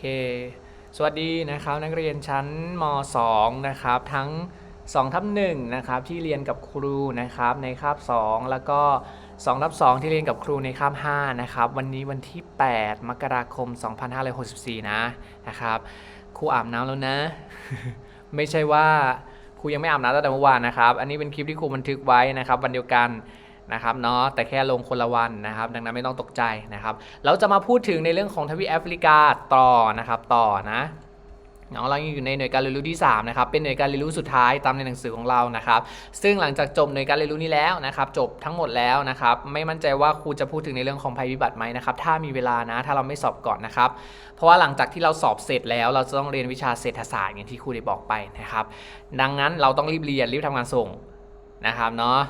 เค สวัสดีนะครับนักเรียนชั้นม 2 นะครับ ทั้ง2ทับ1นะครับที่เรียนกับครูนะครับในคาบ 2 แล้วก็2ทับ2ที่เรียนกับครูในคาบ5นะครับวันนี้วันที่ 8 มกราคม 2564 นะนะครับครูอาบน้ำแล้วนะ ไม่ใช่ว่าครูยังไม่อาบน้ำตั้งแต่เมื่อวานนะครับ อันนี้เป็นคลิปที่ครูบันทึกไว้นะครับ วันเดียวกัน นะครับเนาะแต่แค่ลงคนละวันนะครับ ดังนั้นไม่ต้องตกใจนะครับ เราจะมาพูดถึงในเรื่องของทวีปแอฟริกาต่อนะครับต่อนะเนาะเรายังอยู่ในหน่วยการเรียนรู้ที่3นะครับเป็นหน่วยการเรียนรู้สุดท้ายตามในหนังสือของเรานะครับซึ่งหลังจากจบหน่วยการเรียนรู้นี้แล้วนะครับจบทั้งหมดแล้วนะครับไม่มั่นใจว่าครูจะพูดถึงในเรื่องของภัยพิบัติไหมนะครับถ้ามีเวลานะถ้าเราไม่สอบก่อนนะครับเพราะว่าหลังจากที่เราสอบเสร็จแล้ว เราจะต้องเรียนวิชาเศรษฐศาสตร์อย่างที่ครูได้บอกไปนะครับดังนั้นเราต้องรีบเรียนรีบทำงานส่งนะครับเนาะ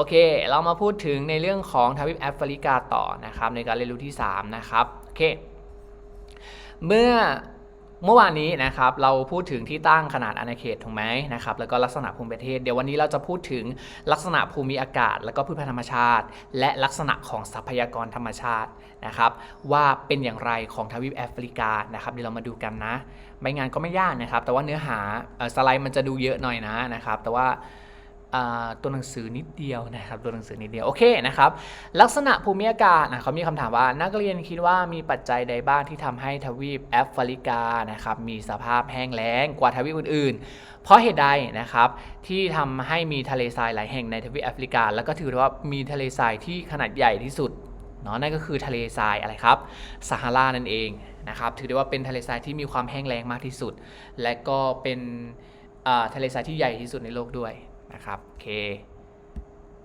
โอเค เรามาพูดถึงในเรื่องของทวีปแอฟริกาต่อนะครับในการเรียนรู้ที่ 3 นะครับ โอเค เมื่อเมื่อวานนี้นะครับเราพูดถึงที่ตั้งขนาดอาณาเขตถูกไหมนะครับแล้วก็ลักษณะภูมิประเทศ เดี๋ยววันนี้เราจะพูดถึงลักษณะภูมิอากาศ แล้วก็พืชพันธุ์ธรรมชาติ และลักษณะของทรัพยากรธรรมชาตินะครับ ว่าเป็นอย่างไรของทวีปแอฟริกานะครับเดี๋ยวเรามาดูกันนะ ไม่งานก็ไม่ยากนะครับ แต่ว่าเนื้อหาสไลด์มันจะดูเยอะหน่อยนะนะครับ แต่ว่า ตัวหนังสือนิดเดียวนะครับตัวหนังสือนิดเดียวโอเคนะครับลักษณะภูมิอากาศนะเขามีคำถามว่านักเรียนคิดว่ามีปัจจัยใดบ้างที่ทำให้ทวีปแอฟริกานะครับมีสภาพแห้งแล้งกว่าทวีปอื่น ๆ เพราะเหตุใดนะครับที่ทำให้มีทะเลทรายหลายแห่งในทวีปแอฟริกา แล้วก็ถือว่ามีทะเลทรายที่ขนาดใหญ่ที่สุดเนาะนั่นก็คือทะเลทรายอะไรครับซาฮารานั่นเองนะครับถือได้ว่าเป็นทะเลทรายที่มีความแห้งแล้งมากที่สุด และก็เป็นทะเลทรายที่ใหญ่ที่สุดในโลกด้วย นะครับโอเค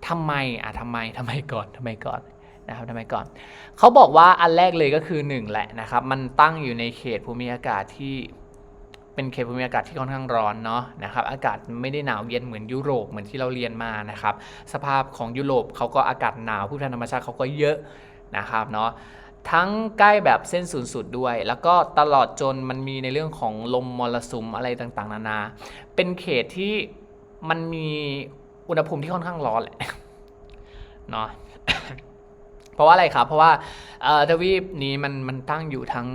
ทำไมอะทำไมทำไมก่อนทำไมก่อนนะครับทำไมก่อนเขาบอกว่าอันแรกเลยก็คือ 1 แหละนะครับ มันตั้งอยู่ในเขตภูมิอากาศที่เป็นเขตภูมิอากาศที่ค่อนข้างร้อนเนาะนะครับ อากาศไม่ได้หนาวเย็นเหมือนยุโรปเหมือนที่เราเรียนมานะครับ สภาพของยุโรปเขาก็อากาศหนาวพืชพันธุ์ธรรมชาติเขาก็เยอะนะครับเนาะทั้งใกล้แบบเส้นศูนย์สูตรด้วย แล้วก็ตลอดจนมันมีในเรื่องของลมมรสุมอะไรต่างๆ นานา เป็นเขตที่ มันมีอุณหภูมิที่ค่อนข้างร้อนแหละเนาะเพราะว่าอะไรครับ เพราะว่าทวีปนี้มันมันตั้งอยู่ทั้ง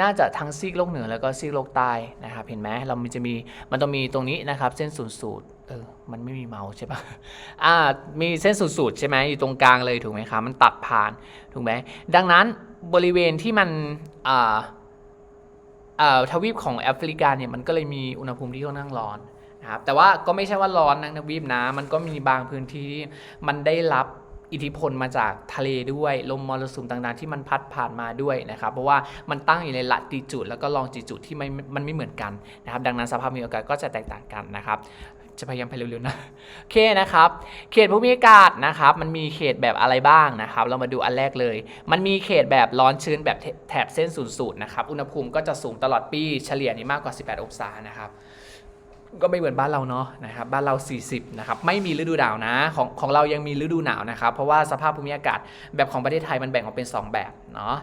น่าจะทั้งซีกโลกเหนือแล้วก็ซีกโลกใต้นะครับเห็นไหมเรามันจะมีมันต้องมีตรงนี้นะครับ เส้นศูนย์สูตรเออมันไม่มีเมาส์ใช่ปะอ่ามีเส้นศูนย์สูตรใช่ไหมอยู่ตรงกลางเลยถูกไหมครับมันตัดผ่านถูกไหมดังนั้นบริเวณที่มันอ่าอ่าทวีปของแอฟริกาเนี่ยมันก็เลยมีอุณหภูมิที่ค่อนข้างร้อน ครับแต่ว่าก็ไม่ใช่ว่าร้อนนะทวีปนะ มันก็มีบางพื้นที่ที่มันได้รับอิทธิพลมาจากทะเลด้วยลมมรสุมต่างๆ ที่มันพัดผ่านมาด้วยนะครับ เพราะว่ามันตั้งอยู่ในละติจูดแล้วก็ลองจิจูดที่ไม่มันไม่เหมือนกันนะครับ ดังนั้นสภาพมีโอกาสก็จะแตกต่างกันนะครับจะพยายามไปเร็วๆนะโอเคนะครับ เขตภูมิอากาศนะครับ มันมีเขตแบบอะไรบ้างนะครับ เรามาดูอันแรกเลย มันมีเขตแบบร้อนชื้นแบบแถแถบเส้นศูนย์สูตรนะครับ อุณหภูมิก็จะสูงตลอดปีเฉลี่ยนี่มากกว่า 18 องศานะครับ ก็ไม่เหมือนบ้านเราเนาะนะครับบ้านเรา 40นะครับไม่มีฤดูหนาวนะของของเรายังมีฤดูหนาวนะครับ เพราะว่าสภาพภูมิอากาศแบบของประเทศไทยมันแบ่งออกเป็น 2 แบบเนาะ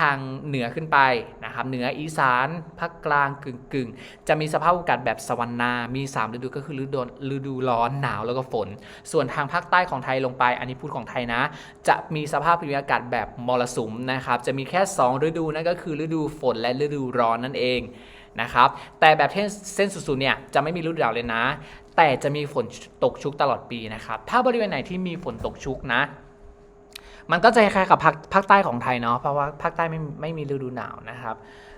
ทางเหนือขึ้นไปนะครับเหนืออีสานภาคกลางกึ่งกึ่งจะมีสภาพอากาศแบบสวรรณา มี 3 ฤดูก็คือฤดูฤดูร้อนหนาวแล้วก็ฝน ส่วนทางภาคใต้ของไทยลงไป อันนี้พูดของไทยนะ จะมีสภาพภูมิอากาศแบบมรสุมนะครับจะมีแค่ 2 ฤดูนั่นก็คือฤดูฝนและฤดูร้อนนั่นเอง นะครับ แต่แบบเส้นสุดๆเนี่ยจะไม่มีฤดูหนาวเลยนะ แต่จะมีฝนตกชุกตลอดปีนะครับ ถ้าบริเวณไหนที่มีฝนตกชุกนะ มันก็จะคล้ายๆกับภาคภาคใต้ของไทยเนาะ เพราะว่าภาคใต้ไม่ไม่มีฤดูหนาวนะครับ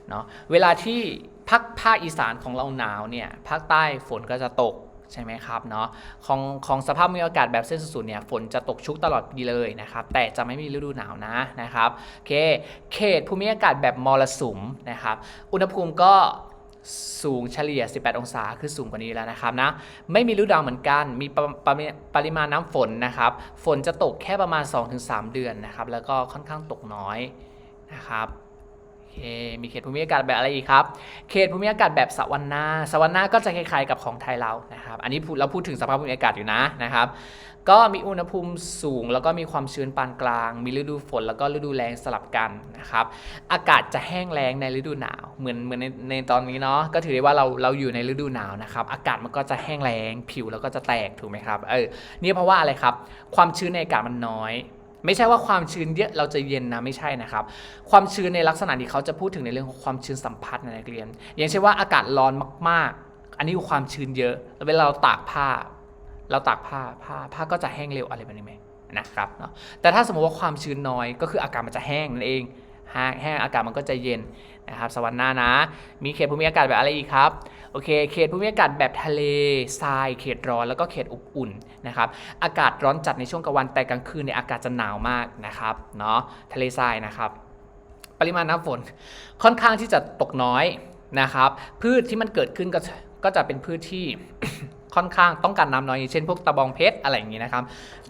เนาะ เวลาที่ภาคภาคอีสานของเราหนาวเนี่ย ภาคใต้ฝนก็จะตกใช่ไหมครับเนาะของของสภาพมิอากาศแบบเส้นศูนย์เนี่ยฝนจะตกชุกตลอดปีเลยนะครับ แต่จะไม่มีฤดูหนาวนะนะครับโอเคเขตภูมิอากาศแบบมรสุมนะครับ อุณหภูมิก็ สูงเฉลี่ย 18 องศา คือสูงกว่านี้แล้วนะครับนะ ไม่มีฤดูหนาวเหมือนกัน มีปริปปริมาณน้ำฝนนะครับ ฝนจะตกแค่ประมาณ 2-3 เดือนนะครับ แล้วก็ค่อนข้างตกน้อยนะครับ เค มีเขตภูมิอากาศแบบอะไรอีกครับ เขตภูมิอากาศแบบสวรรณาสวรรณาก็จะคล้ายๆกับของไทยเรานะครับ อันนี้เราพูดถึงสภาพภูมิอากาศอยู่นะนะครับ ก็มีอุณหภูมิสูง แล้วก็มีความชื้นปานกลาง มีฤดูฝนแล้วก็ฤดูแล้งสลับกันนะครับ อากาศจะแห้งแล้งในฤดูหนาว เหมือนเหมือนในในตอนนี้เนาะ ก็ถือได้ว่าเราเราอยู่ในฤดูหนาวนะครับ อากาศมันก็จะแห้งแล้งผิวแล้วก็จะแตกถูกไหมครับ เออ นี่เพราะว่าอะไรครับ ความชื้นในอากาศมันน้อย ไม่ใช่ว่าความชื้นเยอะเราจะเย็นนะไม่ใช่นะครับ ความชื้นในลักษณะนี้เขาจะพูดถึงในเรื่องของความชื้นสัมผัสนะนักเรียน อย่างเช่นว่าอากาศร้อนมาก ๆ อันนี้คือความชื้นเยอะแล้วเวลาเราตากผ้า เราตากผ้าผ้าผ้าก็จะแห้งเร็วอะไรแบบนี้ไหมนะครับเนาะแต่ถ้าสมมติว่าความชื้นน้อยก็คืออากาศมันจะแห้งนั่นเองแห้งแห้งอากาศมันก็จะเย็นนะครับสวรรค์หน้านะ มีเขตภูมิอากาศแบบอะไรอีกครับ โอเค เขตภูมิอากาศแบบทะเลทราย เขตร้อนแล้วก็เขตอบอุ่นนะครับ อากาศร้อนจัดในช่วงกลางวันแต่กลางคืนเนี่ยอากาศจะหนาวมากนะครับเนาะทะเลทรายนะครับ ปริมาณน้ำฝนค่อนข้างที่จะตกน้อยนะครับ พืชที่มันเกิดขึ้นก็ก็จะเป็นพืชที่ค่อนข้างต้องการน้ำน้อยอย่างเช่นพวกตะบองเพชรอะไรอย่างนี้นะครับ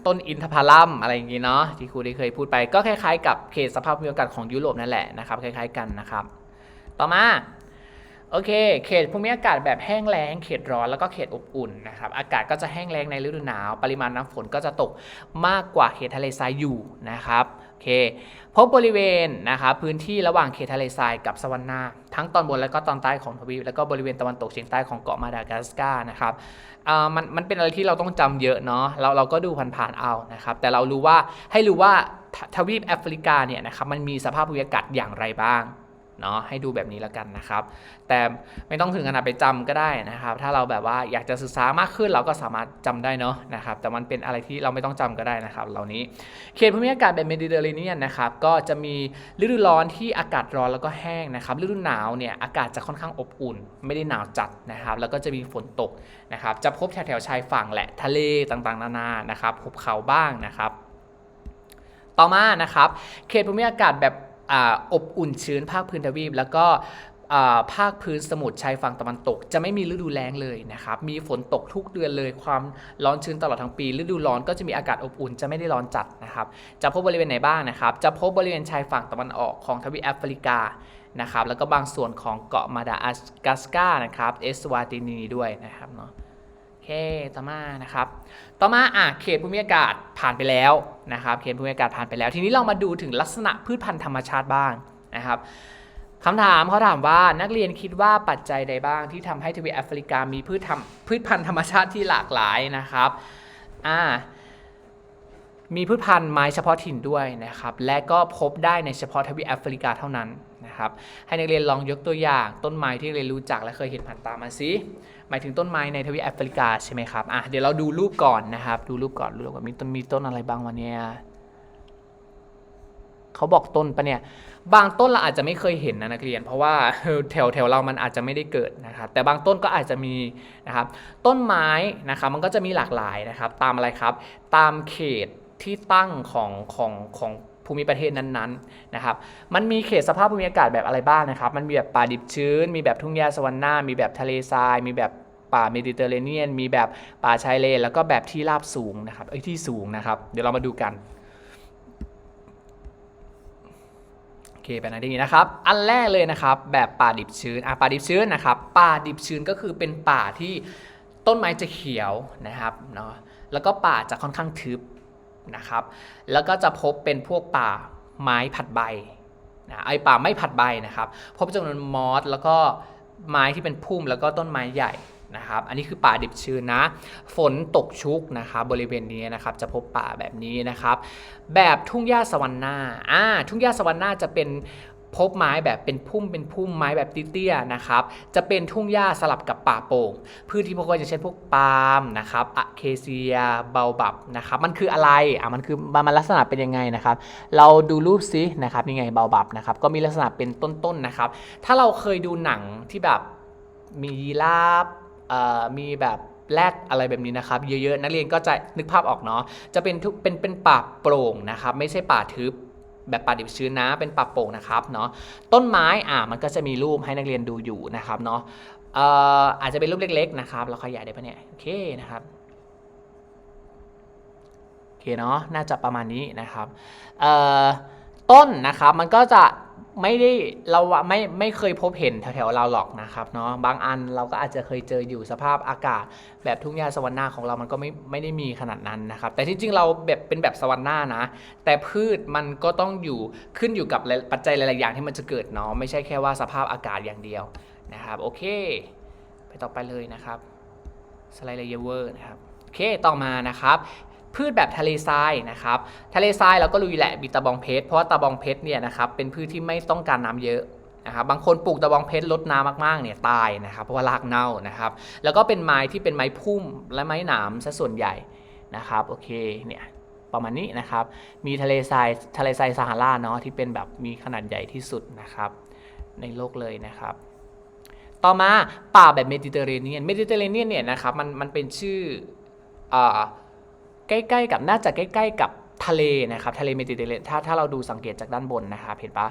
ต้นอินทผลัมอะไรอย่างนี้เนาะที่ครูได้เคยพูดไป ก็คล้ายๆ กับเขตสภาพภูมิอากาศของยุโรปนั่นแหละนะครับ คล้าย ๆ กันนะครับ ต่อมา โอเค เขตภูมิอากาศแบบแห้งแล้ง เขตร้อนแล้วก็เขตอบอุ่นนะครับ อากาศก็จะแห้งแล้งในฤดูหนาว ปริมาณน้ำฝนก็จะตกมากกว่าเขตทะเลทรายอยู่นะครับ โอเค พบบริเวณนะครับพื้นที่ระหว่างเขตทะเลทรายกับสวรรค์นาทั้งตอนบนและก็ตอนใต้ของทวีปแล้วก็บริเวณตะวันตกเฉียงใต้ของเกาะมาดากัสการ์นะครับอ่ามันมันเป็นอะไรที่เราต้องจำเยอะเนาะเราเราก็ดูผ่านๆเอานะครับ แต่เรารู้ว่าให้รู้ว่าทวีปแอฟริกาเนี่ยนะครับมันมีสภาพภูมิอากาศอย่างไรบ้าง เนาะให้ดูแบบนี้แล้วกันนะครับ แต่ไม่ต้องถึงขนาดไปจำก็ได้นะครับ ถ้าเราแบบว่าอยากจะศึกษามากขึ้นเราก็สามารถจำได้เนาะนะครับ แต่มันเป็นอะไรที่เราไม่ต้องจำก็ได้นะครับ เหล่านี้เขตภูมิอากาศแบบเมดิเตอร์เรเนียนนะครับก็จะมีฤดูร้อนที่อากาศร้อนแล้วก็แห้งนะครับฤดูหนาวเนี่ยอากาศจะค่อนข้างอบอุ่น ไม่ได้หนาวจัดนะครับ แล้วก็จะมีฝนตกนะครับ จะพบแถวๆชายฝั่งแหละทะเลต่างๆ นานานะครับหุบเขาบ้างนะครับ ต่อมานะครับ เขตภูมิอากาศแบบ อบอุ่นชื้นภาคพื้นทวีป แล้วก็ภาคพื้นสมุทรชายฝั่งตะวันตก จะไม่มีฤดูแล้งเลยนะครับ มีฝนตกทุกเดือนเลย ความร้อนชื้นตลอดทั้งปี ฤดูร้อนก็จะมีอากาศอบอุ่น จะไม่ได้ร้อนจัดนะครับ จะพบบริเวณไหนบ้างนะครับ จะพบบริเวณชายฝั่งตะวันออกของทวีปแอฟริกานะครับ แล้วก็บางส่วนของเกาะมาดากัสการ์นะครับ เอสวาตินีด้วยนะครับเนาะ เคต่อมานะครับ ต่อมาอะเขตภูมิอากาศผ่านไปแล้วนะครับ เขตภูมิอากาศผ่านไปแล้ว ทีนี้เรามาดูถึงลักษณะพืชพันธุ์ธรรมชาติบ้างนะครับคำถามเขาถามว่านักเรียนคิดว่าปัจจัยใดบ้างที่ทำให้ทวีปแอฟริกามีพืชพืชพันธุ์ธรรมชาติที่หลากหลายนะครับอ่ามีพืชพันธุ์ไม้เฉพาะถิ่นด้วยนะครับ และก็พบได้ในเฉพาะทวีปแอฟริกาเท่านั้น นะครับ ให้นักเรียนลองยกตัวอย่าง ต้นไม้ที่เรียนรู้จักและเคยเห็นผ่านตามาสิหมายถึงต้นไม้ในทวีปแอฟริกาใช่ไหมครับอะเดี๋ยวเราดูรูปก่อนนะครับ ดูรูปก่อนรูปก่อนมีต้นมีต้นอะไรบ้างวะเนี่ยเขาบอกต้นปะเนี่ยบางต้นเราอาจจะไม่เคยเห็นนะนักเรียน เพราะว่าแถวแถวเรามันอาจจะไม่ได้เกิดนะครับแต่บางต้นก็อาจจะมีนะครับต้นไม้นะครับมันก็จะมีหลากหลายนะครับ ตามอะไรครับ ตามเขตที่ตั้งของของของ ภูมิประเทศนั้นๆนะครับมันมีเขตสภาพภูมิอากาศแบบอะไรบ้างนะครับมันมีแบบป่าดิบชื้น มีแบบทุ่งหญ้าสวรรค์นามีแบบทะเลทราย มีแบบป่าเมดิเตอร์เรเนียน มีแบบป่าชายเลน แล้วก็แบบที่ราบสูงนะครับเอ้ยที่สูงนะครับ เดี๋ยวเรามาดูกันโอเคเป็นอะไรดีนะครับ อันแรกเลยนะครับ แบบป่าดิบชื้นอะป่าดิบชื้นนะครับ ป่าดิบชื้นก็คือเป็นป่าที่ต้นไม้จะเขียวนะครับเนาะแล้วก็ป่าจะค่อนข้างทึบ นะครับ แล้วก็จะพบเป็นพวกป่าไม้ผัดใบนะไอป่าไม่ผัดใบนะครับ พบจำนวนมอสแล้วก็ไม้ที่เป็นพุ่มแล้วก็ต้นไม้ใหญ่นะครับ อันนี้คือป่าดิบชื้นนะ ฝนตกชุกนะครับบริเวณนี้นะครับจะพบป่าแบบนี้นะครับ แบบทุ่งหญ้าสวรรค์นาอ่าทุ่งหญ้าสวรรค์นาจะเป็น พบไม้แบบเป็นพุ่มเป็นพุ่มไม้แบบเตี้ยๆนะครับจะเป็นทุ่งหญ้าสลับกับป่าโป่งพืชที่พบก็อย่างเช่นพวกปาล์มนะครับอะเคเซียเบาบับนะครับมันคืออะไรอะมันคือมันลักษณะเป็นยังไงนะครับ เราดูรูปซินะครับยังไงเบาบับนะครับก็มีลักษณะเป็นต้นๆนะครับ ถ้าเราเคยดูหนังที่แบบมียีราฟเอ่อมีแบบแรดอะไรแบบนี้นะครับ เยอะๆนักเรียนก็จะนึกภาพออกเนาะจะเป็นทุกเป็นเป็นป่าโปร่งนะครับ ไม่ใช่ป่าทึบ แบบป่าดิบชื้นนะ เป็นป่าโป่งนะครับเนาะต้นไม้อ่ามันก็จะมีรูปให้นักเรียนดูอยู่นะครับเนาะเอ่ออาจจะเป็นรูปเล็กๆนะครับเราขยายได้ปะเนี่ยโอเคนะครับโอเคเนาะน่าจะประมาณนี้นะครับเอ่อต้นนะครับมันก็จะ ไม่ได้เราไม่ไม่เคยพบเห็นแถวๆเราหรอกนะครับเนาะบางอันเราก็อาจจะเคยเจออยู่สภาพอากาศ แบบทุ่งหญ้าสวรรค์นาของเรามันก็ไม่ไม่ได้มีขนาดนั้นนะครับ แต่ที่จริงเราแบบเป็นแบบสวรรค์นานะ แต่พืชมันก็ต้องอยู่ขึ้นอยู่กับปัจจัยหลายๆอย่างที่มันจะเกิดเนาะไม่ใช่แค่ว่าสภาพอากาศอย่างเดียวนะครับโอเค ไปต่อไปเลยนะครับสไลด์เลเยอร์นะครับโอเค ต่อมานะครับ พืชแบบทะเลทรายนะครับ ทะเลทรายเราก็รู้อยู่แหละมีตะบองเพชรเพราะว่าตะบองเพชรเนี่ยนะครับเป็นพืชที่ไม่ต้องการน้ำเยอะนะครับบางคนปลูกตะบองเพชรลดน้ำมากๆเนี่ยตายนะครับเพราะว่ารากเน่านะครับแล้วก็เป็นไม้ที่เป็นไม้พุ่มและไม้หนามซะส่วนใหญ่นะครับโอเคเนี่ยประมาณนี้นะครับ มีทะเลทรายทะเลทรายซาฮาราเนาะที่เป็นแบบมีขนาดใหญ่ที่สุดนะครับในโลกเลยนะครับ ต่อมาป่าแบบเมดิเตอร์เรเนียน เมดิเตอร์เรเนียนเนี่ยนะครับมันมันเป็นชื่ออ่า ใกล้ๆกับน่าจะใกล้ๆกับทะเลนะครับทะเลเมดิเตอร์เรเนียนถ้าถ้าเราดูสังเกตจากด้านบนนะครับเห็นปะ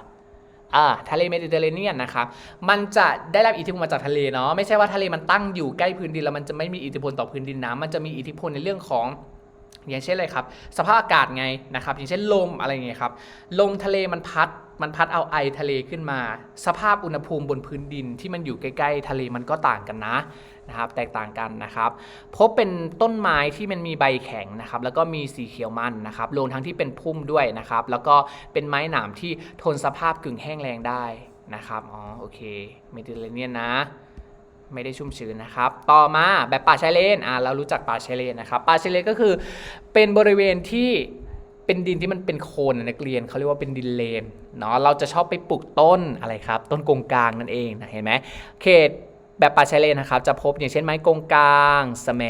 อ่าทะเลเมดิเตอร์เรเนียนนะครับมันจะได้รับอิทธิพลมาจากทะเลเนาะไม่ใช่ว่าทะเลมันตั้งอยู่ใกล้พื้นดินแล้วมันจะไม่มีอิทธิพลต่อพื้นดินน้ำมันจะมีอิทธิพลในเรื่องของ อย่างเช่นเลยครับ สภาพอากาศไงนะครับ อย่างเช่นลมอะไรอย่างเงี้ยครับ ลมทะเลมันพัด มันพัดเอาไอทะเลขึ้นมา สภาพอุณหภูมิบนพื้นดินที่มันอยู่ใกล้ ๆ ทะเลมันก็ต่างกันนะนะครับ แตกต่างกันนะครับ พบเป็นต้นไม้ที่มันมีใบแข็งนะครับ แล้วก็มีสีเขียวมันนะครับรวมทั้งที่เป็นพุ่มด้วยนะครับ แล้วก็เป็นไม้หนามที่ทนสภาพกึ่งแห้งแล้งได้นะครับ อ๋อ โอเค เมดิเตอร์เรเนียนนะ ไม่ได้ชุ่มชื้นนะครับ ต่อมาแบบป่าชายเลนอ่าเรารู้จักป่าชายเลนนะครับป่าชายเลนก็คือเป็นบริเวณที่เป็นดินที่มันเป็นโคลนนักเรียนเขาเรียกว่าเป็นดินเลนเนาะเราจะชอบไปปลูกต้นอะไรครับ ต้นกงกลางนั่นเองนะเห็นไหมเขตแบบป่าชายเลนนะครับจะพบอย่างเช่นไม้กงกลางแสม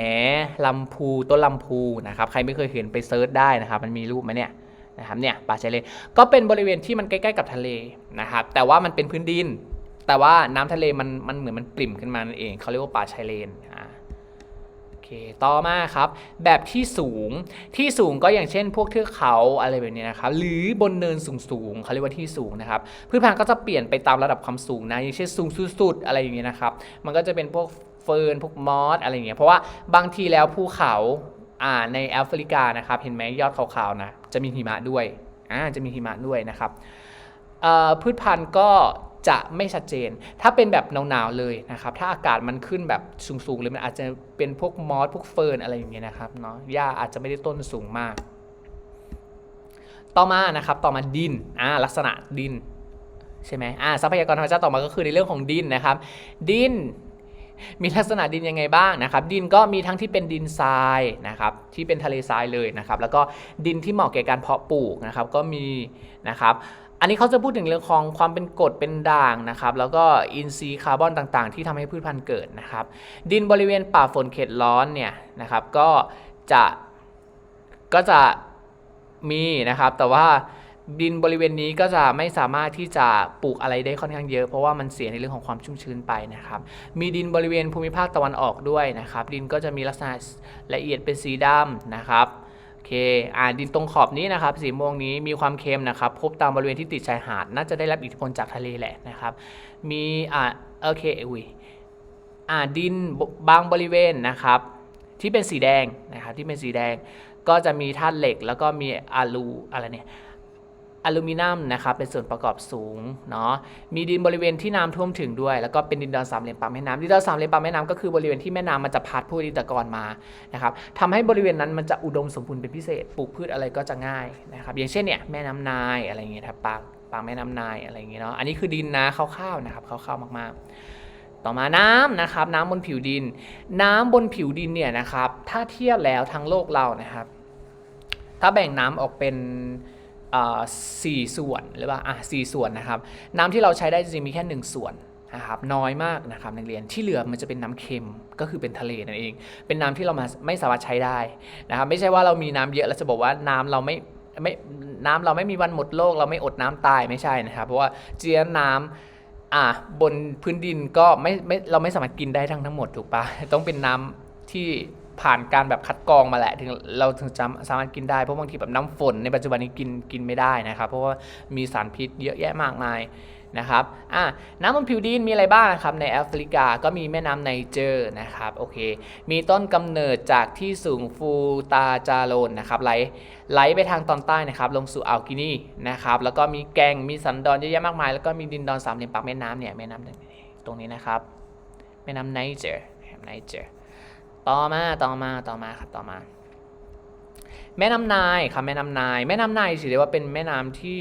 ลำพูต้นลำพูนะครับใครไม่เคยเห็นไปเซิร์ชได้นะครับมันมีรูปไหมเนี่ยนะครับเนี่ยป่าชายเลนก็เป็นบริเวณที่มันใกล้ ๆ กับทะเลนะครับแต่ว่ามันเป็นพื้นดิน แต่ว่าน้ำทะเลมันมันเหมือนมันปริ่มขึ้นมานั่นเองเขาเรียกว่าป่าชายเลนอ่าโอเคต่อมาครับ แบบที่สูงที่สูงก็อย่างเช่น พวกเทือกเขาอะไรแบบนี้นะครับหรือบนเนินสูงสูงเขาเรียกว่าที่สูงนะครับพืชพันธุ์ก็จะเปลี่ยนไปตามระดับความสูงนะอย่างเช่นสูงสุดๆอะไรอย่างเงี้ยนะครับมันก็จะเป็นพวกเฟิร์นพวกมอสอะไรอย่างเงี้ยเพราะว่าบางทีแล้วภูเขาอ่าในแอฟริกานะครับเห็นไหมยอดขาวๆนะจะมีหิมะด้วยอ่าจะมีหิมะด้วยนะครับเอ่อพืชพันธุ์ก็ จะไม่ชัดเจน ถ้าเป็นแบบหนาวๆเลยนะครับ ถ้าอากาศมันขึ้นแบบสูงๆเลยมันอาจจะเป็นพวกมอสพวกเฟิร์นอะไรอย่างเงี้ยนะครับเนาะ หญ้าอาจจะไม่ได้ต้นสูงมาก ต่อมานะครับ ต่อมาดิน อ่า ลักษณะดินใช่ไหมอ่า ทรัพยากรธรรมชาติต่อมาก็คือในเรื่องของดินนะครับ ดินมีลักษณะดินยังไงบ้างนะครับ ดินก็มีทั้งที่เป็นดินทรายนะครับที่เป็นทะเลทรายเลยนะครับ แล้วก็ดินที่เหมาะแก่การเพาะปลูกนะครับก็มีนะครับ อันนี้เขาจะพูดถึงเรื่องของความเป็นกรดเป็นด่างนะครับ แล้วก็อินทรีย์คาร์บอนต่างๆ ที่ทำให้พืชพันธุ์เกิดนะครับ ดินบริเวณป่าฝนเขตร้อนเนี่ยนะครับก็จะก็จะมีนะครับ แต่ว่าดินบริเวณนี้ก็จะไม่สามารถที่จะปลูกอะไรได้ค่อนข้างเยอะ เพราะว่ามันเสียในเรื่องของความชุ่มชื้นไปนะครับ มีดินบริเวณภูมิภาคตะวันออกด้วยนะครับ ดินก็จะมีลักษณะละเอียดเป็นสีดำนะครับ เคอ่าดินตรงขอบนี้นะครับสีม่วงนี้มีความเค็มนะครับ พบตามบริเวณที่ติดชายหาด น่าจะได้รับอิทธิพลจากทะเลแหละนะครับ มีอ่าโอเคอุ้ยอ่าดินบบางบริเวณนะครับ ที่เป็นสีแดงนะครับที่เป็นสีแดงก็จะมีธาตุเหล็ก แล้วก็มีอะลูอะไรเนี่ย อลูมิเนียมนะครับเป็นส่วนประกอบสูงเนาะมีดินบริเวณที่น้ำท่วมถึงด้วย แล้วก็เป็นดินดอนสามเหลี่ยมปากแม่น้ำดินดอนสามเหลี่ยมปากแม่น้ำก็คือบริเวณที่แม่น้ำมันจะพัดพวกดินตะกอนมานะครับทำให้บริเวณนั้นมันจะอุดมสมบูรณ์เป็นพิเศษปลูกพืชอะไรก็จะง่ายนะครับอย่างเช่นเนี่ยแม่น้ำนายอะไรเงี้ยครับปากปากแม่น้ำนายอะไรเงี้ยเนาะอันนี้คือดินนะคร่าวๆนะครับคร่าวๆมากๆ ต่อมาน้ำนะครับน้ำบนผิวดิน น้ำบนผิวดินเนี่ยนะครับถ้าเทียบแล้วทั้งโลกเรานะครับ ถ้าแบ่งน้ำออกเป็น สี่ส่วนหรือว่าอะสี่ส่วนนะครับ น้ำที่เราใช้ได้จริงๆมีแค่หนึ่งส่วนนะครับน้อยมากนะครับนักเรียนที่เหลือมันจะเป็นน้ำเค็มก็คือเป็นทะเลนั่นเอง เป็นน้ำที่เรามาไม่สามารถใช้ได้นะครับไม่ใช่ว่าเรามีน้ำเยอะแล้วจะบอกว่าน้ำเราไม่ไม่น้ำเราไม่มีวันหมดโลก เราไม่อดน้ำตายไม่ใช่นะครับ เพราะว่าเจียน้ำอะบนพื้นดินก็ไม่ไม่เราไม่สามารถกินได้ทั้งทั้งหมดถูกปะต้องเป็นน้ำที่ ผ่านการแบบคัดกรองมาแหละถึงเราถึงจะสามารถกินได้เพราะบางทีแบบน้ำฝนในปัจจุบันนี้กินกินไม่ได้นะครับ เพราะว่ามีสารพิษเยอะแยะมากมายนะครับอะน้ำบนผิวดินมีอะไรบ้างนะครับ ในแอฟริกาก็มีแม่น้ำไนเจอร์นะครับ โอเค มีต้นกำเนิดจากที่สูงฟูตาจาโรนนะครับไหลไหลไปทางตอนใต้นะครับ ลงสู่อ่าวกินีนะครับ แล้วก็มีแกงมีสันดอนเยอะแยะมากมาย แล้วก็มีดินดอนสามเหลี่ยมปากแม่น้ำเนี่ย แม่น้ำตรงนี้นะครับ แม่น้ำไนเจอร์ไนเจอร์ ต่อมาต่อมาต่อมาครับต่อมา แม่น้ำนายครับแม่น้ำนาย แม่น้ำนายถือได้ว่าเป็นแม่น้ำที่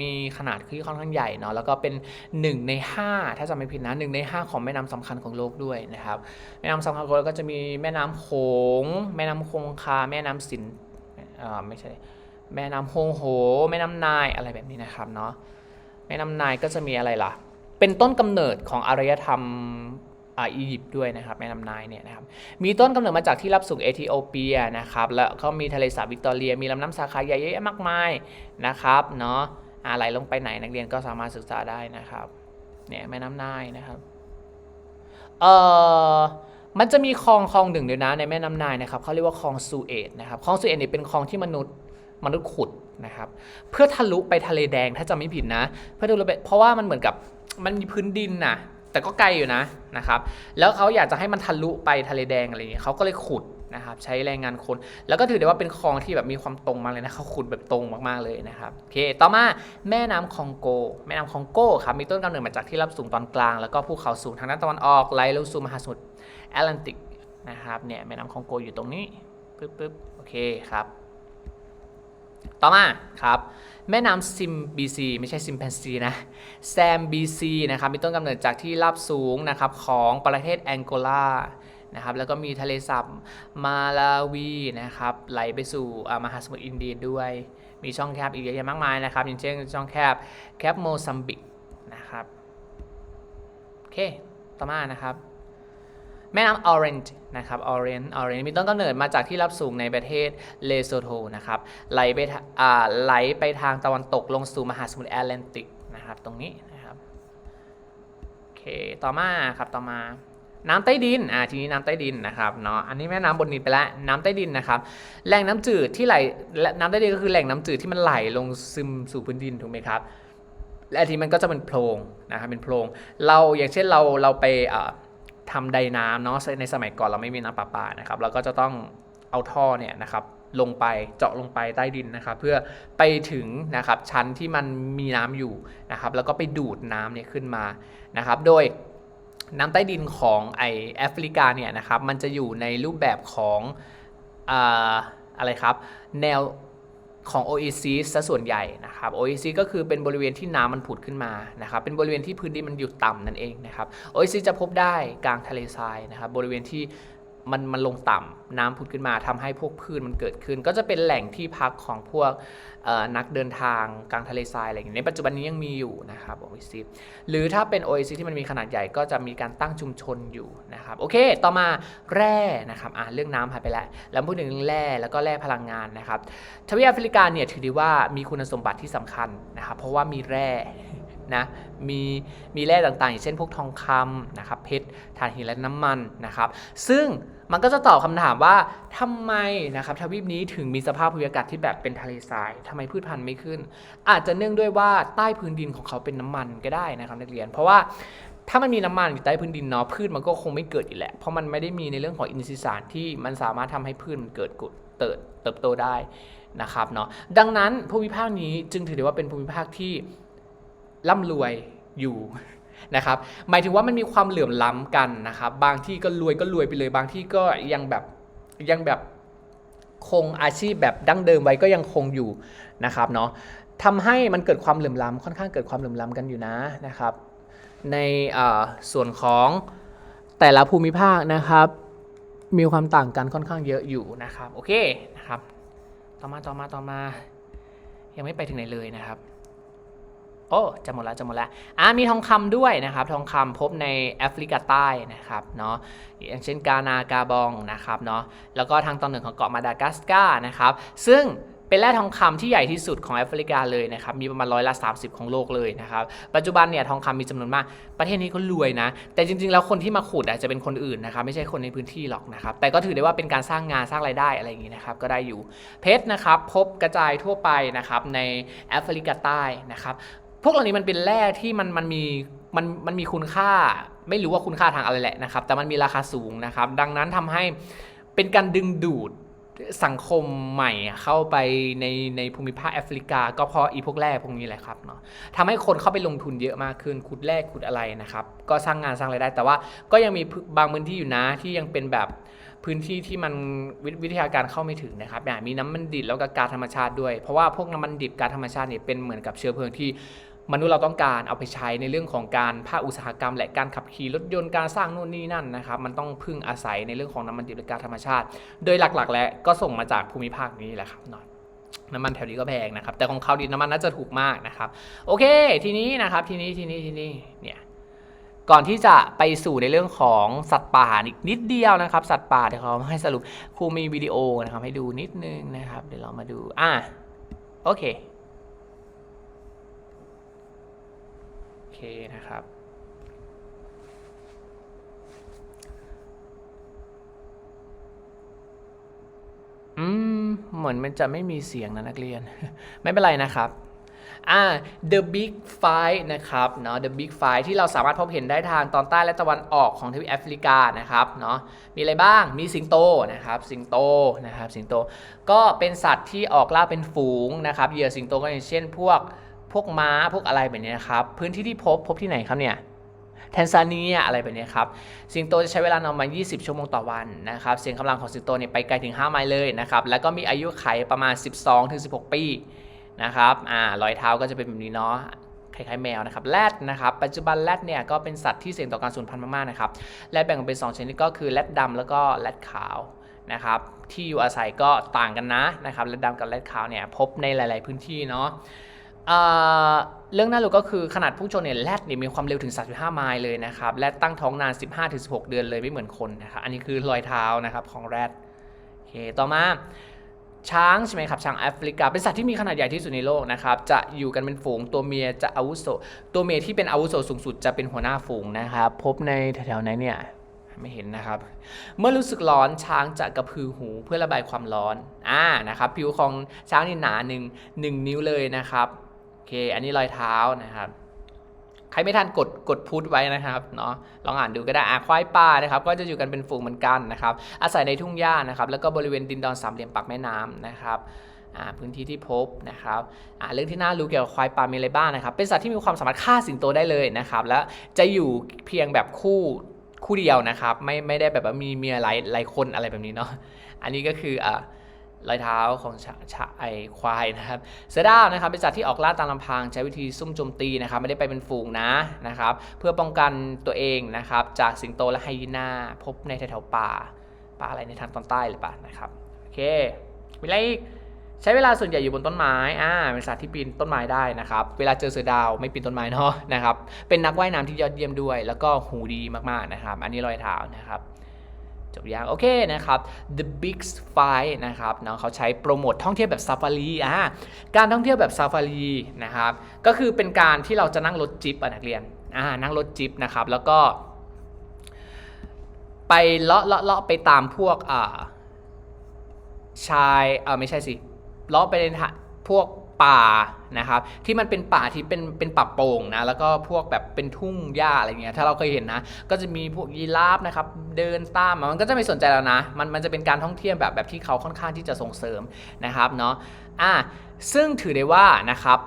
มีขนาดที่ค่อนข้างใหญ่เนาะแล้วก็เป็นหนึ่งในห้าถ้าจำไม่ผิดนะหนึ่งในห้าของแม่น้ำสำคัญของโลกด้วยนะครับ แม่น้ำสำคัญของโลกก็จะมีแม่น้ำโขง แม่น้ำคงคา แม่น้ำสินอ่าไม่ใช่แม่น้ำโฮงโห แม่น้ำนายอะไรแบบนี้นะครับเนาะแม่น้ำนายก็จะมีอะไรล่ะ เป็นต้นกำเนิดของอารยธรรม อียิปต์ด้วยนะครับแม่น้ำนายเนี่ยนะครับมีต้นกำเนิดมาจากที่รับสูงเอธิโอเปียนะครับแล้วก็มีทะเลสาบวิกตอเรีย มีลำน้ำสาขาใหญ่เยอะมากมายนะครับเนาะอ่าไหลลงไปไหนนักเรียนก็สามารถศึกษาได้นะครับเนี่ยแม่น้ำนายนะครับเอ่อมันจะมีคลองคลองหนึ่งเดียวนะในแม่น้ำนายนะครับเขาเรียกว่าคลองซูเอตนะครับคลองซูเอตเนี่ยเป็นคลองที่มนุษย์มนุษย์ขุดนะครับเพื่อทะลุไปทะเลแดงถ้าจำไม่ผิดนะ เพื่อทะลุไปเพราะว่ามันเหมือนกับมันมีพื้นดินนะ แต่ก็ไกลอยู่นะนะครับ แล้วเขาอยากจะให้มันทะลุไปทะเลแดงอะไรอย่างเงี้ยเขาก็เลยขุดนะครับใช้แรงงานคน แล้วก็ถือได้ว่าเป็นคลองที่แบบมีความตรงมากเลยนะเขาขุดแบบตรงมากๆเลยนะครับโอเคต่อมาแม่น้ำคองโก แม่น้ำคองโกครับมีต้นกำเนิดมาจากที่รับสูงตอนกลาง แล้วก็ภูเขาสูงทางด้านตะวันออกไหลลงสู่มหาสมุทรแอตแลนติกนะครับเนี่ยแม่น้ำคองโกอยู่ตรงนี้ปึ๊บปึ๊บโอเคครับ ต่อมาครับแม่น้ำซิมบีซีไม่ใช่ซิมแพนซีนะแซมบีซีนะครับมีต้นกำเนิดจากที่ราบสูงนะครับของประเทศแองโกลานะครับแล้วก็มีทะเลสาบมาลาวีนะครับไหลไปสู่อ่ามหาสมุทรอินเดียด้วย มีช่องแคบอีกเยอะแยะมากมายนะครับ อย่างเช่นช่องแคบแคบโมซัมบิกนะครับโอเคต่อมานะครับ แม่น้ำออเรนจ์นะครับออเรนจ์ออเรนจ์มีต้นกำเนิดมาจากที่รับสูงในประเทศเลโซโทนะครับไหลไปทาอ่าไหลไปทางตะวันตกลงสู่มหาสมุทรแอตแลนติกนะครับตรงนี้นะครับโอเคต่อมาครับต่อมาน้ำใต้ดิน อ่า ทีนี้น้ำใต้ดินนะครับเนาะ อันนี้แม่น้ำบนดินไปแล้ว น้ำใต้ดินนะครับ แหล่งน้ำจืดที่ไหลและน้ำใต้ดินก็คือแหล่งน้ำจืดที่มันไหลลงซึมสู่พื้นดินถูกไหมครับ และทีมันก็จะเป็นโพรงนะครับ เป็นโพรง เราอย่างเช่นเรา เราไปอ่า ทำไดน้ำเนาะในสมัยก่อนเราไม่มีน้ำประปานะครับเราก็จะต้องเอาท่อเนี่ยนะครับลงไปเจาะลงไปใต้ดินนะครับ เพื่อไปถึงนะครับชั้นที่มันมีน้ำอยู่นะครับ แล้วก็ไปดูดน้ำเนี่ยขึ้นมานะครับ โดยน้ำใต้ดินของไอแอฟริกาเนี่ยนะครับมันจะอยู่ในรูปแบบของออะไรครับ แนว ของ OEC ซะส่วนใหญ่นะครับ OEC ก็คือเป็นบริเวณที่น้ำมันผุดขึ้นมานะครับ เป็นบริเวณที่พื้นดินมันอยู่ต่ำนั่นเองนะครับ OEC จะพบได้กลางทะเลทรายนะครับ บริเวณที่ มันมันลงต่ำน้ำผุดขึ้นมาทำให้พวกพืชมันเกิดขึ้น ก็จะเป็นแหล่งที่พักของพวกนักเดินทางกลางทะเลทรายอะไรอย่างนี้ในปัจจุบันนี้ยังมีอยู่นะครับ Oasis หรือถ้าเป็น Oasis ที่มันมีขนาดใหญ่ก็จะมีการตั้งชุมชนอยู่นะครับโอเค ต่อมาแร่นะครับอะเรื่องน้ำหายไปแล้ว แล้วพูดถึงเรื่องแร่แล้วก็แร่พลังงานนะครับทวีปแอฟริกาเนี่ยถือได้ว่ามีคุณสมบัติที่สำคัญนะครับเพราะว่ามีแร่นะมีมีแร่ต่างๆ อย่างเช่นพวกทองคำนะครับเพชรถ่านหินและน้ำมันนะครับ ซึ่ง มันก็จะตอบคำถามว่าทำไมนะครับทวีปนี้ถึงมีสภาพภูมิอากาศที่แบบเป็นทะเลทรายทำไมพืชพันธุ์ไม่ขึ้น อาจจะเนื่องด้วยว่าใต้พื้นดินของเขาเป็นน้ำมันก็ได้นะครับนักเรียน เพราะว่าถ้ามันมีน้ำมันอยู่ใต้พื้นดินเนาะพืชมันก็คงไม่เกิดอีกแหละ เพราะมันไม่ได้มีในเรื่องของอินทรีย์สารที่มันสามารถทำให้พืชมันเกิดกุดเติบเติบโตได้นะครับเนาะดังนั้นภูมิภาคนี้จึงถือได้ว่าเป็นภูมิภาคที่ร่ำรวยอยู่ นะครับหมายถึงว่ามันมีความเหลื่อมล้ำกันนะครับบางที่ก็รวยก็รวยไปเลย บางที่ก็ยังแบบยังแบบคงอาชีพแบบดั้งเดิมไว้ก็ยังคงอยู่นะครับเนาะทำให้มันเกิดความเหลื่อมล้ำค่อนข้างเกิดความเหลื่อมล้ำกันอยู่นะนะครับ ในอ่าส่วนของแต่ละภูมิภาคนะครับ มีความต่างกันค่อนข้างเยอะอยู่นะครับโอเคนะครับ ต่อมาต่อมาต่อมายังไม่ไปถึงไหนเลยนะครับ โอ้จะหมดแล้วจะหมดแล้วอ่ามีทองคำด้วยนะครับ ทองคำพบในแอฟริกาใต้นะครับเนาะอย่างเช่นกานากาบองนะครับเนาะแล้วก็ทางตอนเหนือของเกาะมาดากัสการ์นะครับ ซึ่งเป็นแร่ทองคำที่ใหญ่ที่สุดของแอฟริกาเลยนะครับ มีประมาณร้อยละ 30 ของโลกเลยนะครับ ปัจจุบันเนี่ยทองคำมีจำนวนมาก ประเทศนี้ก็รวยนะ แต่จริงๆ แล้วคนที่มาขุดอาจจะเป็นคนอื่นนะครับ ไม่ใช่คนในพื้นที่หรอกนะครับ แต่ก็ถือได้ว่าเป็นการสร้างงานสร้างรายได้อะไรอย่างนี้นะครับ ก็ได้อยู่ เพชรนะครับ พบกระจายทั่วไปนะครับในแอฟริกาใต้นะครับ พวกเหล่านี้มันเป็นแร่ที่มันมันมีมันมันมีคุณค่า ไม่รู้ว่าคุณค่าทางอะไรแหละนะครับ แต่มันมีราคาสูงนะครับ ดังนั้นทำให้เป็นการดึงดูดสังคมใหม่เข้าไปในในภูมิภาคแอฟริกา ก็เพราะอีพวกแร่พวกนี้แหละครับเนาะทำให้คนเข้าไปลงทุนเยอะมากขึ้นขุดแร่ขุดอะไรนะครับ ก็สร้างงานสร้างรายได้ แต่ว่าก็ยังมีบางพื้นที่อยู่นะที่ยังเป็นแบบพื้นที่ที่มันวิวิทยาการเข้าไม่ถึงนะครับอย่างมีน้ำมันดิบแล้วก็กาซธรรมชาติด้วย เพราะว่าพวกน้ำมันดิบกาซธรรมชาติเนี่ยเป็นเหมือนกับเชื้อเพลิงที่ มนุษย์เราต้องการเอาไปใช้ในเรื่องของการภาคอุตสาหกรรม และการขับขี่รถยนต์การสร้างนู่นนี่นั่นนะครับมันต้องพึ่งอาศัยในเรื่องของน้ำมันดิบและก๊าซธรรมชาติ โดยหลักๆ แล้วก็ส่งมาจากภูมิภาคนี้แหละครับนาะน้ำมันแถวนี้ก็แพงนะครับ แต่ของเขาดินน้ำมันน่าจะถูกมากนะครับ โอเค ทีนี้นะครับ ทีนี้ ทีนี้ ทีนี้ เนี่ย ก่อนที่จะไปสู่ในเรื่องของสัตว์ป่าอีกนิดเดียวนะครับ สัตว์ป่าเดี๋ยวเขาให้สรุปครูมีวิดีโอนะครับ ให้ดูนิดนึงนะครับ เดี๋ยวเรามาดู อะ โอเค โอ เคนะครับ อืม เหมือนมันจะไม่มีเสียงนะนักเรียน ไม่เป็นไรนะครับอ่า The Big Five นะครับเนาะ The Big Five ที่เราสามารถพบเห็นได้ทางตอนใต้และตะวันออกของทวีปแอฟริกานะครับเนาะมีอะไรบ้างมีสิงโตนะครับสิงโตนะครับสิงโต ก็เป็นสัตว์ที่ออกล่าเป็นฝูงนะครับเหยื่อสิงโตก็อย่างเช่นพวก พวกม้าพวกอะไรแบบนี้นะครับ พื้นที่ที่พบพบที่ไหนครับเนี่ยแทนซาเนียอะไรแบบนี้ครับ สิงโตจะใช้เวลานอนมา 20 ชั่วโมงต่อวันนะครับ เสียงกำลังของสิงโตเนี่ยไปไกลถึง 5 ไมล์เลยนะครับ แล้วก็มีอายุไขประมาณ 12-16 ปีนะครับ อ่ารอยเท้าก็จะเป็นแบบนี้เนาะ คล้ายๆแมวนะครับ แรดนะครับ ปัจจุบันแรดเนี่ยก็เป็นสัตว์ที่เสี่ยงต่อการสูญพันธุ์มากๆนะครับ แรดแบ่งออกเป็น 2 ชนิดก็คือแรดดำแล้วก็แรดขาวนะครับ ที่อยู่อาศัยก็ต่างกันนะนะครับ แรดดำกับแรดขาวเนี่ยพบในหลาย ๆพื้นที่เนาะ เรื่องน่ารู้ก็คือขนาดผู้ชนเนี่ยแรดเนี่ยมีความเร็วถึง 35 ไมล์เลยนะครับ และตั้งท้องนาน 15-16 เดือนเลยไม่เหมือนคนนะครับ อันนี้คือรอยเท้านะครับของแรดโอเค ต่อมาช้างใช่ไหมครับช้างแอฟริกา เป็นสัตว์ที่มีขนาดใหญ่ที่สุดในโลกนะครับ จะอยู่กันเป็นฝูงตัวเมียจะอาวุโสตัวเมียที่เป็นอาวุโสสูงสุดจะเป็นหัวหน้าฝูงนะครับ พบในแถวๆไหนเนี่ยไม่เห็นนะครับ เมื่อรู้สึกร้อนช้างจะกระพือหูเพื่อระบายความร้อนอ่านะครับผิวของช้างนี่หนาหนึ่งหนึ่งนิ้วเลยนะครับ เค อันนี้รอยเท้านะครับ ใครไม่ทันกดกดพุทไว้นะครับเนาะลองอ่านดูก็ได้อาควายป่านะครับ ก็จะอยู่กันเป็นฝูงเหมือนกันนะครับ อาศัยในทุ่งหญ้านะครับ แล้วก็บริเวณดินดอนสามเหลี่ยมปากแม่น้ำนะครับพื้นที่ที่พบนะครับเรื่องที่น่ารู้เกี่ยวกับควายป่ามีอะไรบ้างนะครับ เป็นสัตว์ที่มีความสามารถฆ่าสิงโตได้เลยนะครับ และจะอยู่เพียงแบบคู่คู่เดียวนะครับ ไม่ไม่ได้แบบว่ามีเมียหลายหลายคนอะไรแบบนี้เนาะ อันนี้ก็คืออ่า รอยเท้าของชาชไอควายนะครับ เสือดาวนะครับเป็นสัตว์ที่ออกล่าตามลำพังใช้วิธีซุ่มโจมตีนะครับ ไม่ได้ไปเป็นฝูงนะนะครับ เพื่อป้องกันตัวเองนะครับ จากสิงโตและไฮยีน่าพบในแถวๆป่าป่าอะไรในทางตอนใต้หรือเปล่านะครับโอเคมีอะไรอีกใช้เวลาส่วนใหญ่อยู่บนต้นไม้อ่าเป็นสัตว์ที่ปีนต้นไม้ได้นะครับ เวลาเจอเสือดาวไม่ปีนต้นไม้เนาะนะครับ เป็นนักว่ายน้ำที่ยอดเยี่ยมด้วย แล้วก็หูดีมากๆนะครับ อันนี้รอยเท้านะครับ จบยังโอเคนะครับ The Big Five นะครับเนาะเขาใช้โปรโมทท่องเที่ยวแบบซาฟารีอ่าการท่องเที่ยวแบบซาฟารีนะครับก็คือเป็นการที่เราจะนั่งรถจิ๊ปนักเรียนอ่านั่งรถจิ๊ปนะครับแล้วก็ไปเลาะเลาะเลาะไปตามพวกอ่าชายเออไม่ใช่สิเลาะไปในทะพวก ป่านะครับที่มันเป็นป่าที่เป็นเป็นป่าโป่งนะแล้วก็พวกแบบเป็นทุ่งหญ้าอะไรเงี้ยถ้าเราเคยเห็นนะก็จะมีพวกยีราฟนะครับเดินตามมันก็จะไม่สนใจเรานะมันมันจะเป็นการท่องเที่ยวแบบแบบที่เขาค่อนข้างที่จะส่งเสริมนะครับเนาะอ่าซึ่งถือได้ว่านะครับ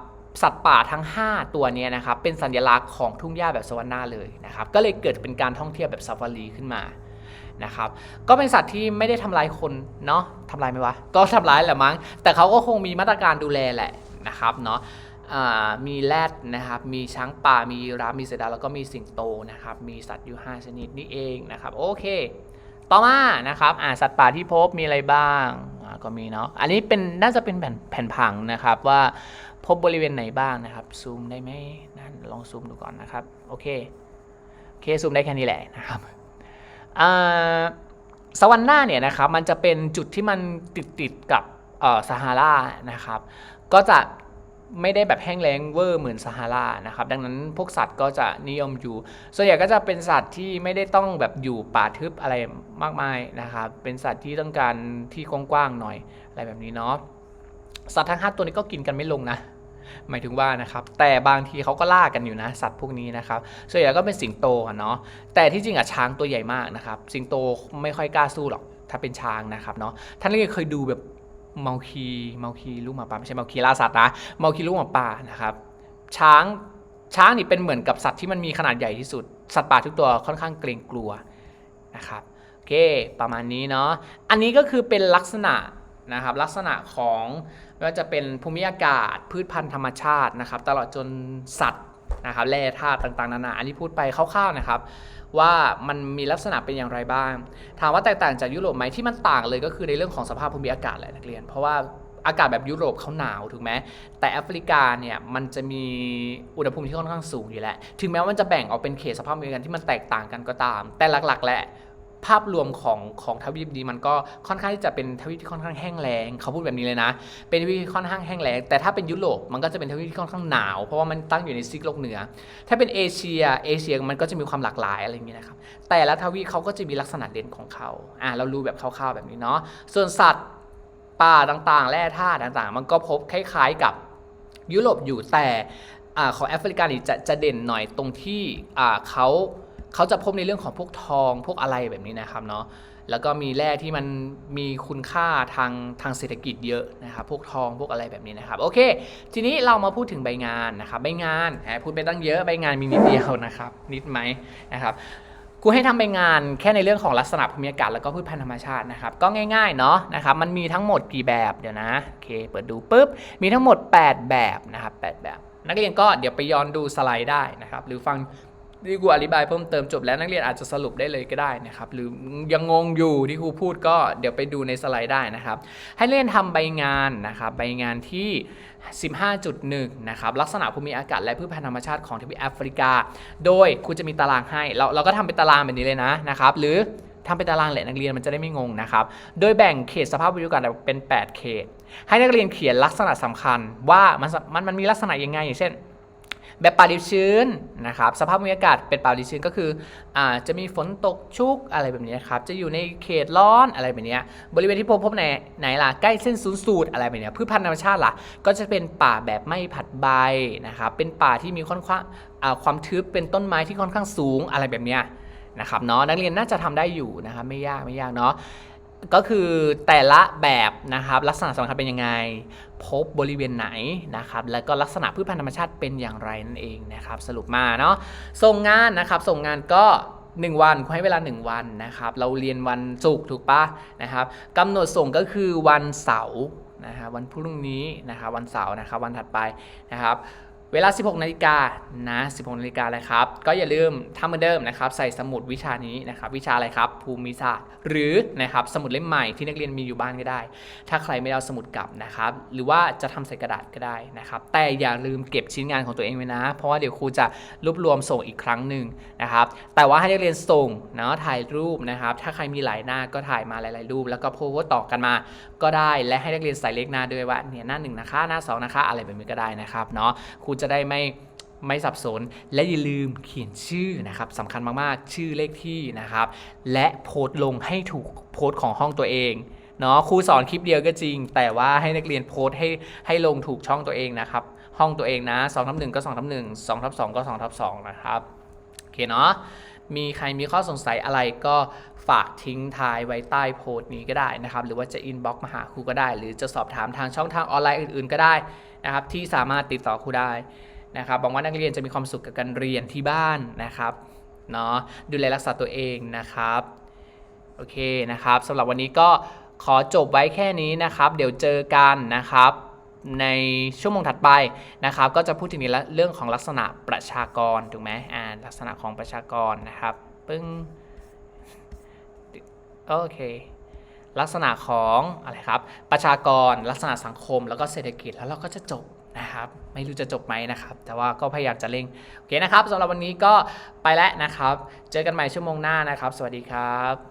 สัตว์ป่าทั้ง 5 ตัวเนี้นะครับเป็นสัญลักษณ์ของทุ่งหญ้าแบบสวรรค์เลยนะครับก็เลยเกิดเป็นการท่องเที่ยวแบบซาฟารีขึ้นมา นะครับ ก็เป็นสัตว์ที่ไม่ได้ทำลายคนเนาะทำลายไหมวะ ก็ทำลายแหละมั้ง แต่เขาก็คงมีมาตรการดูแลแหละนะครับเนาะมีแรดนะครับ มีช้างป่า มีรามีเสือดาวแล้วก็มีสิงโตนะครับ มีสัตว์อยู่ 5 ชนิดนี่เองนะครับ โอเค ต่อมานะครับอ่าสัตว์ป่าที่พบมีอะไรบ้าง ก็มีเนาะ อันนี้เป็นน่าจะเป็นแผ่นแผ่นผังนะครับว่าพบบริเวณไหนบ้างนะครับ ซูมได้ไหมนั่นลองซูมดูก่อนนะครับ โอเค โอเค ซูมได้แค่นี้แหละนะครับ สวรรค์หน้าเนี่ยนะครับมันจะเป็นจุดที่มันติดติดกับซาฮารานะครับก็จะไม่ได้แบบแห้งแล้งเวอร์เหมือนซาฮารานะครับดังนั้นพวกสัตว์ก็จะนิยมอยู่ ส่วนใหญ่ก็จะเป็นสัตว์ที่ไม่ได้ต้องแบบอยู่ป่าทึบอะไรมากมายนะครับเป็นสัตว์ที่ต้องการที่กว้างๆหน่อยอะไรแบบนี้เนาะสัตว์ทั้งห้าตัวนี้ก็กินกันไม่ลงนะ หมายถึงว่านะครับ แต่บางทีเขาก็ล่ากันอยู่นะ สัตว์พวกนี้นะครับส่วนใหญ่ก็เป็นสิงโตอะเนาะแต่ที่จริงอะช้างตัวใหญ่มากนะครับ สิงโตไม่ค่อยกล้าสู้หรอก ถ้าเป็นช้างนะครับเนาะท่านเคยดูแบบเมาคีเมาคีลูกหมาป่าไม่ใช่เมาคีล่าสัตว์นะเมาคีลูกหมาป่านะครับ ช้างช้างนี่เป็นเหมือนกับสัตว์ที่มันมีขนาดใหญ่ที่สุด สัตว์ป่าทุกตัวค่อนข้างเกรงกลัวนะครับโอเค ประมาณนี้เนาะอันนี้ก็คือเป็นลักษณะนะครับลักษณะของ ไม่ว่าจะเป็นภูมิอากาศ พืชพันธุ์ธรรมชาตินะครับ ตลอดจนสัตว์นะครับแร่ธาตุต่างๆนานาอันนี้พูดไปคร่าวๆนะครับ ว่ามันมีลักษณะเป็นอย่างไรบ้าง ถามว่าแตกต่างจากยุโรปไหมที่มันต่างเลยก็คือในเรื่องของสภาพภูมิอากาศแหละนักเรียน เพราะว่าอากาศแบบยุโรปเขาหนาวถูกไหมแต่แอฟริกาเนี่ยมันจะมีอุณหภูมิที่ค่อนข้างสูงอยู่แล้ว ถึงแม้ว่ามันจะแบ่งออกเป็นเขตสภาพภูมิอากาศที่มันแตกต่างกันก็ตาม แต่หลักๆแหละ ภาพรวมของของทวีปนี้มันก็ค่อนข้างที่จะเป็นทวีปที่ค่อนข้างแห้งแล้งเขาพูดแบบนี้เลยนะ เป็นทวีปที่ค่อนข้างแห้งแล้งแต่ถ้าเป็นยุโรปมันก็จะเป็นทวีปที่ค่อนข้างหนาว เพราะว่ามันตั้งอยู่ในซีกโลกเหนือ ถ้าเป็นเอเชียเอเชียมันก็จะมีความหลากหลายอะไรอย่างเงี้นะครับแต่ละทวีปเขาก็จะมีลักษณะเด่นของเขาอ่าเรารู้แบบคร่าวๆแบบนี้เนาะส่วนสัตว์ป่าต่างๆ แร่ธาตุต่างๆ มันก็พบคล้ายๆกับยุโรปอยู่แต่อ่าของแอฟริกานี่จะจะเด่นหน่อยตรงที่เขา เขาจะพบในเรื่องของพวกทองพวกอะไรแบบนี้นะครับเนาะแล้วก็มีแร่ที่มันมีคุณค่าทางทางเศรษฐกิจเยอะนะครับพวกทองพวกอะไรแบบนี้นะครับโอเค ทีนี้เรามาพูดถึงใบงานนะครับใบงานแพูดไปตั้งเยอะใบงานมีนิดเดียวนะครับนิดไหมนะครับครูให้ทำใบงานแค่ในเรื่องของลักษณะภูมิอากาศแล้วก็พืชพันธุ์ธรรมชาตินะครับก็ง่ายๆเนาะนะครับมันมีทั้งหมดกี่แบบเดี๋ยวนะโอเคเปิดดูปุ๊บมีทั้งหมด 8 แบบนะครับ8แบบ นักเรียนก็เดี๋ยวไปย้อนดูสไลด์ได้นะครับหรือฟัง ที่ครูอธิบายเพิ่มเติมจบแล้วนักเรียนอาจจะสรุปได้เลยก็ได้นะครับ หรือยังงงอยู่ที่ครูพูดก็เดี๋ยวไปดูในสไลด์ได้นะครับ ให้นักเรียนทำใบงานนะครับใบงานที่ 15.1 นะครับลักษณะภูมิอากาศและพืชพันธุ์ธรรมชาติของทวีปแอฟริกา โดยครูจะมีตารางให้เราเราก็ทำเป็นตารางแบบนี้เลยนะนะครับ หรือทำเป็นตารางแหละนักเรียนมันจะได้ไม่งงนะครับ โดยแบ่งเขตสภาพภูมิอากาศเป็น 8 เขต ให้นักเรียนเขียนลักษณะสำคัญว่ามันมันมันมีลักษณะยังไงอย่างเช่น แบบป่าดิบชื้นนะครับสภาพภูมิอากาศเป็นป่าดิบชื้นก็คืออาจะมีฝนตกชุกอะไรแบบนี้ครับจะอยู่ในเขตร้อนอะไรแบบนี้บริเวณที่พบพบไหนไหนล่ะใกล้เส้นศูนย์สูตรอะไรแบบนี้พืชพันธุ์ธรรมชาติล่ะก็จะเป็นป่าแบบไม่ผัดใบนะครับเป็นป่าที่มีค่อนข้างอ่าความทึบเป็นต้นไม้ที่ค่อนข้างสูงอะไรแบบเนี้ยนะครับเนาะนักเรียนน่าจะทำได้อยู่นะครับไม่ยากไม่ยากเนาะก็คือแต่ละแบบนะครับลักษณะสำคัญเป็นยังไง พบบริเวณไหนนะครับ แล้วก็ลักษณะพืชพันธุ์ธรรมชาติเป็นอย่างไรนั่นเองนะครับ สรุปมาเนาะส่งงานนะครับส่งงานก็1วันคุณให้เวลา 1 วันนะครับ เราเรียนวันศุกร์ถูกปะนะครับกำหนดส่งก็คือวันเสาร์นะครับวันพรุ่งนี้นะครับวันเสาร์นะครับวันถัดไปนะครับ เวลา 16 นาฬิกานะ 16 นาฬิกาเลยครับ ก็อย่าลืมทำเหมือนเดิมนะครับ ใส่สมุดวิชานี้นะครับ วิชาอะไรครับ ภูมิศาสตร์ หรือนะครับ สมุดเล่มใหม่ที่นักเรียนมีอยู่บ้านก็ได้ ถ้าใครไม่เอาสมุดกลับนะครับ หรือว่าจะทำใส่กระดาษก็ได้นะครับ แต่อย่าลืมเก็บชิ้นงานของตัวเองไว้นะ เพราะว่าเดี๋ยวครูจะรวบรวมส่งอีกครั้งหนึ่งนะครับ แต่ว่าให้นักเรียนส่งเนาะ ถ่ายรูปนะครับ ถ้าใครมีหลายหน้าก็ถ่ายมาหลาย ๆ รูป แล้วก็โพสต์ต่อกันมา ก็ได้ และให้นักเรียนใส่เลขหน้าด้วยว่าเนี่ยหน้าหนึ่งนะคะ หน้าสองนะคะ อะไรแบบนี้ก็ได้นะครับ เนาะครูจะได้ไม่ไม่สับสน และอย่าลืมเขียนชื่อนะครับสำคัญมากๆ ชื่อเลขที่นะครับ และโพสต์ลงให้ถูกโพสต์ของห้องตัวเองเนาะครูสอนคลิปเดียวก็จริง แต่ว่าให้นักเรียนโพสต์ให้ให้ลงถูกช่องตัวเองนะครับ ห้องตัวเองนะ2ทับ1ก็2ทับ1 2ทับ2ก็2ทับ2นะครับ โอเคเนาะ มีใครมีข้อสงสัยอะไรก็ฝากทิ้งท้ายไว้ใต้โพสต์นี้ก็ได้นะครับ หรือว่าจะอินบ็อกมาหาครูก็ได้ หรือจะสอบถามทางช่องทางออนไลน์อื่นๆ ก็ได้นะครับ ที่สามารถติดต่อครูได้นะครับหวังว่านักเรียนจะมีความสุขกับการเรียนที่บ้านนะครับเนาะดูแลรักษาตัวเองนะครับโอเคนะครับสำหรับวันนี้ก็ขอจบไว้แค่นี้นะครับ เดี๋ยวเจอกันนะครับ ในชั่วโมงถัดไปนะครับ ก็จะพูดถึงในเรื่องของลักษณะประชากรถูกไหมอ่าลักษณะของประชากรนะครับปึ้งโอเคลักษณะของอะไรครับประชากรลักษณะสังคม แล้วก็เศรษฐกิจแล้วเราก็จะจบนะครับ ไม่รู้จะจบไหมนะครับ แต่ว่าก็พยายามจะเร่งโอเคนะครับสำหรับวันนี้ก็ไปแล้วนะครับ เจอกันใหม่ชั่วโมงหน้านะครับ สวัสดีครับ